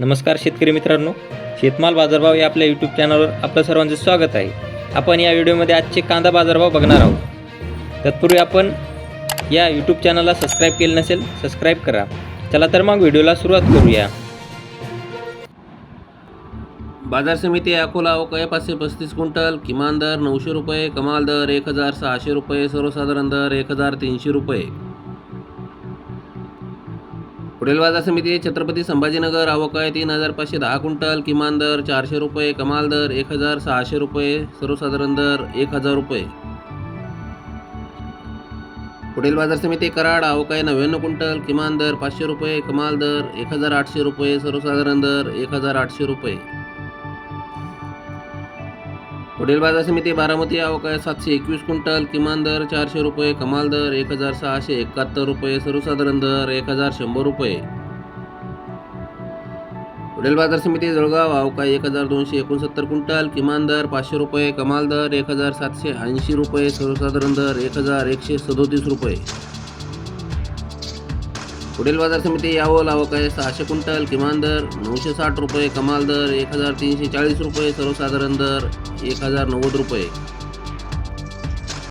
नमस्कार शेतकरी मित्रांनो शेतमाल बाजारभाव या आपल्या यूट्यूब चॅनलवर आपलं सर्वांचं स्वागत आहे. आपण या व्हिडिओमध्ये आजचे कांदा बाजारभाव बघणार आहोत. तत्पूर्वी आपण या यूट्यूब चॅनलला सबस्क्राईब केलं नसेल सबस्क्राईब करा. चला तर मग व्हिडिओला सुरुवात करूया. बाजार समिती अकोला अवकाय पाचशे पस्तीस क्विंटल किमान दर नऊशे रुपये कमाल दर एक हजार सहाशे रुपये सर्वसाधारण दर एक हजार तीनशे रुपये. पुढील बाजार समिती छत्रपती संभाजीनगर अवकाय तीन हजार पाचशे दहा क्विंटल किमान दर चारशे रुपये कमाल दर एक हजार सहाशे रुपये सर्वसाधारण दर एक हजार रुपये. पुढील बाजार समिती कराड अवकाय नव्याण्णव क्विंटल किमान दर पाचशे रुपये कमाल दर एक हजार आठशे रुपये सर्वसाधारण दर एक हजार आठशे रुपये. पुढील बाजार समिती बारामती अवकाय सातशे एकवीस क्विंटल किमान दर चारशे रुपये कमाल दर एक हजार सहाशे एकाहत्तर रुपये सर्वसाधारण दर एक हजार शंभर रुपये. पुढील बाजार समिती जळगाव अवकाय एक हजार दोनशे एकोणसत्तर क्विंटल किमान दर पाचशे रुपये कमाल दर एक हजार सातशे ऐंशी रुपये सर्वसाधारण दर एक हजार एकशे सदोतीस रुपये. पुढील बाजार समिती यावं यावल आहे. सहाशे क्विंटल किमान दर नऊशे साठ रुपये कमाल दर एक हजार तीनशे चाळीस रुपये सर्वसाधारण दर एक हजार नव्वद रुपये.